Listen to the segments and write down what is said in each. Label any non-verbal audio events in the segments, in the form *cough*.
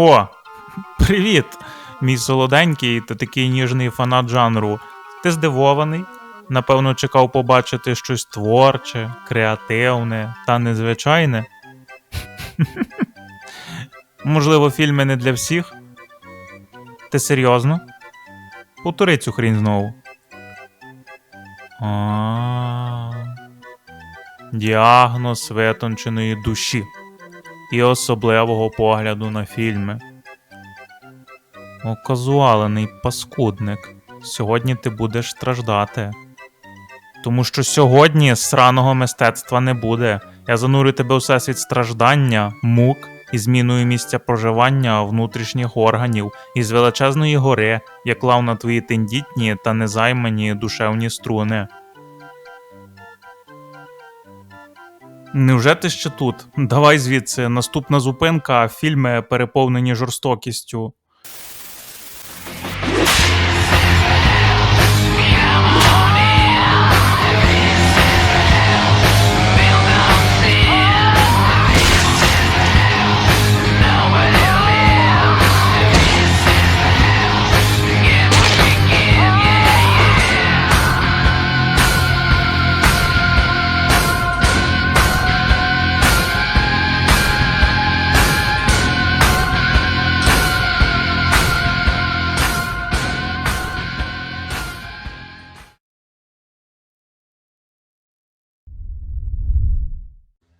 О, *laughs* привіт, мій солоденький та такий ніжний фанат жанру. Ти здивований? Напевно, чекав побачити щось творче, креативне та незвичайне. *laughs* Можливо, фільми не для всіх? Ти серйозно? Повтори цю хрінь знову. А. Діагноз витонченої душі і особливого погляду на фільми. Оказуалений паскудник. Сьогодні ти будеш страждати. Тому що сьогодні сраного мистецтва не буде. Я занурю тебе у всесвіт страждання, мук і зміною місця проживання внутрішніх органів із величезної гори, я клав на твої тендітні та незаймані душевні струни. Невже ти ще тут? Давай звідси. Наступна зупинка фільми переповнені жорстокістю.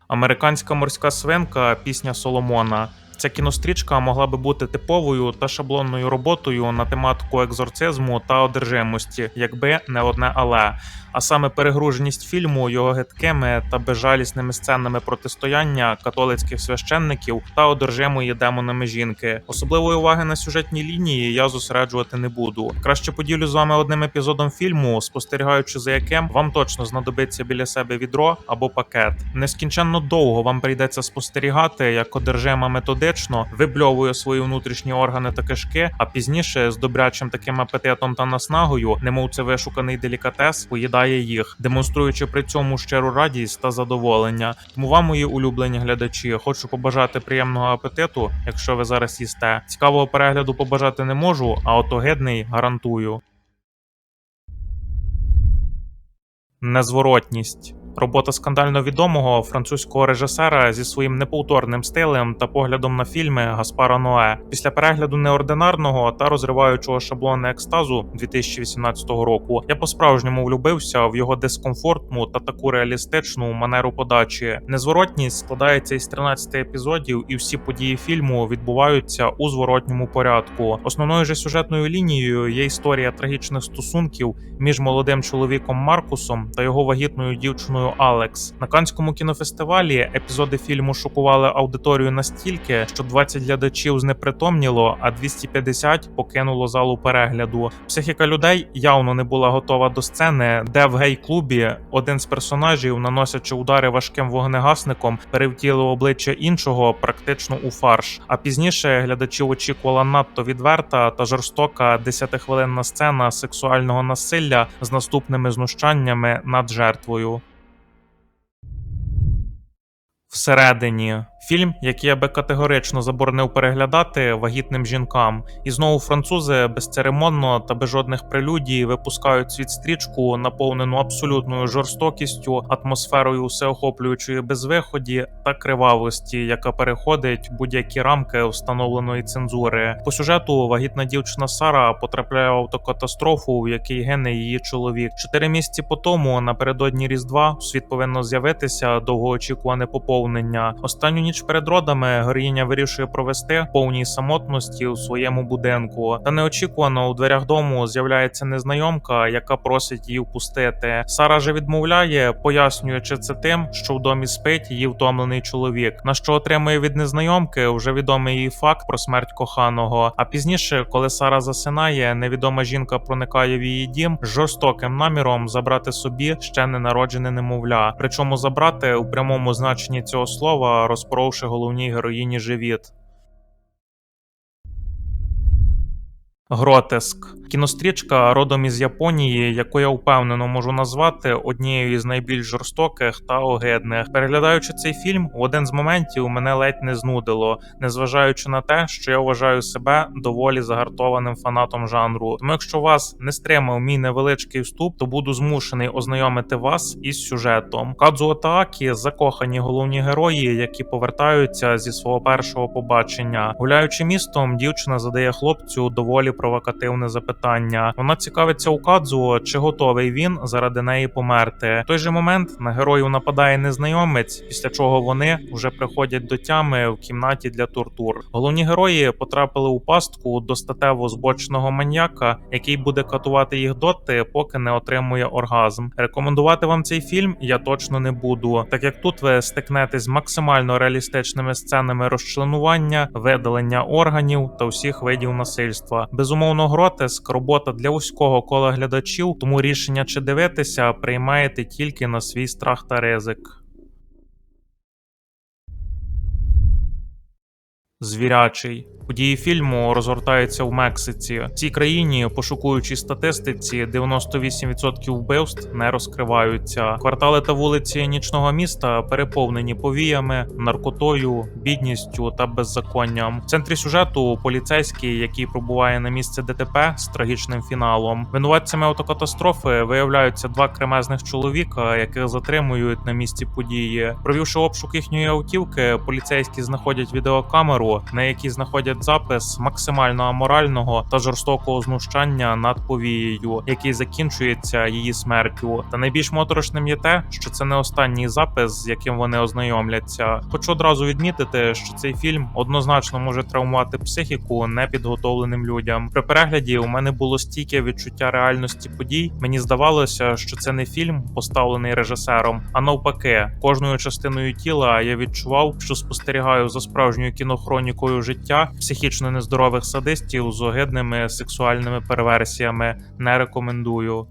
Американська морська свинка пісня Соломона. Ця кінострічка могла би бути типовою та шаблонною роботою на тематику екзорцизму та одержимості, якби не одне але. А саме перегруженість фільму його гидкими та безжалісними сценами протистояння католицьких священників та одержимої демонами жінки. Особливої уваги на сюжетній лінії я зосереджувати не буду. Краще поділю з вами одним епізодом фільму, спостерігаючи за яким вам точно знадобиться біля себе відро або пакет. Нескінченно довго вам прийдеться спостерігати, як одержима методично вибльовує свої внутрішні органи та кишки, а пізніше з добрячим таким апетитом та наснагою, немов це вишуканий делікатес, поїдає їх, демонструючи при цьому щиру радість та задоволення. Тому вам, мої улюблені глядачі, хочу побажати приємного апетиту, якщо ви зараз їсте. Цікавого перегляду побажати не можу, а от огидний гарантую. Незворотність. Робота скандально відомого французького режисера зі своїм неповторним стилем та поглядом на фільми Гаспара Ное після перегляду неординарного та розриваючого шаблони екстазу 2018 року. Я по-справжньому влюбився в його дискомфортну та таку реалістичну манеру подачі. Незворотність складається із 13 епізодів, і всі події фільму відбуваються у зворотньому порядку. Основною же сюжетною лінією є історія трагічних стосунків між молодим чоловіком Маркусом та його вагітною дівчиною Алекс. На Канському кінофестивалі епізоди фільму шокували аудиторію настільки, що 20 глядачів знепритомніло, а 250 покинуло залу перегляду. Психіка людей явно не була готова до сцени, де в гей-клубі один з персонажів, наносячи удари важким вогнегасником, перевтілив обличчя іншого практично у фарш. А пізніше глядачів очікувала надто відверта та жорстока 10-хвилинна сцена сексуального насилля з наступними знущаннями над жертвою. Всередині фільм, який я би категорично заборонив переглядати вагітним жінкам, і знову французи безцеремонно та без жодних прелюдій випускають світ стрічку, наповнену абсолютною жорстокістю, атмосферою всеохоплюючої безвиході та кривавості, яка переходить будь-які рамки встановленої цензури. По сюжету вагітна дівчина Сара потрапляє в автокатастрофу, в якій гине її чоловік. Чотири місяці по тому, напередодні різдва, у світ повинно з'явитися довгоочікуване поповнення. Останню ніч перед родами героїня вирішує провести повній самотності у своєму будинку. Та неочікувано у дверях дому з'являється незнайомка, яка просить її впустити. Сара же відмовляє, пояснюючи це тим, що в домі спить її втомлений чоловік. На що отримує від незнайомки вже відомий їй факт про смерть коханого. А пізніше, коли Сара засинає, невідома жінка проникає в її дім з жорстоким наміром забрати собі ще ненароджене немовля. Причому забрати у прямому значенні цього слова, розпоровши головній героїні живіт. Гротеск кінострічка родом із Японії, яку я впевнено можу назвати однією із найбільш жорстоких та огидних. Переглядаючи цей фільм, в один з моментів мене ледь не знудило, незважаючи на те, що я вважаю себе доволі загартованим фанатом жанру. Тому, якщо вас не стримав мій невеличкий вступ, то буду змушений ознайомити вас із сюжетом. Кадзуо Таакі закохані головні герої, які повертаються зі свого першого побачення. Гуляючи містом, дівчина задає хлопцю доволі провокативне запитання. Вона цікавиться у Кадзуо, чи готовий він заради неї померти. В той же момент на героїв нападає незнайомець, після чого вони вже приходять до тями в кімнаті для тортур. Головні герої потрапили у пастку до статево збоченого маньяка, який буде катувати їх доти, поки не отримує оргазм. Рекомендувати вам цей фільм я точно не буду, так як тут ви стикнетесь з максимально реалістичними сценами розчленування, видалення органів та усіх видів насильства. Безумовно, гротеск робота для вузького кола глядачів, тому рішення чи дивитися приймаєте тільки на свій страх та ризик. Звірячий події фільму розгортаються в Мексиці. В цій країні, пошукуючи статистиці, 98% вбивств не розкриваються. Квартали та вулиці нічного міста переповнені повіями, наркотою, бідністю та беззаконням. В центрі сюжету поліцейський, який пробуває на місце ДТП з трагічним фіналом. Винуватцями автокатастрофи виявляються два кремезних чоловіка, яких затримують на місці події. Провівши обшук їхньої автівки, поліцейські знаходять відеокамеру, на якій знаходять запис максимально аморального та жорстокого знущання над повією, який закінчується її смертю. Та найбільш моторошним є те, що це не останній запис, з яким вони ознайомляться. Хочу одразу відмітити, що цей фільм однозначно може травмувати психіку непідготовленим людям. При перегляді у мене було стійке відчуття реальності подій. Мені здавалося, що це не фільм, поставлений режисером, а навпаки, кожною частиною тіла я відчував, що спостерігаю за справжньою кінохронікою життя психічно нездорових садистів з огидними сексуальними перверсіями. Не рекомендую.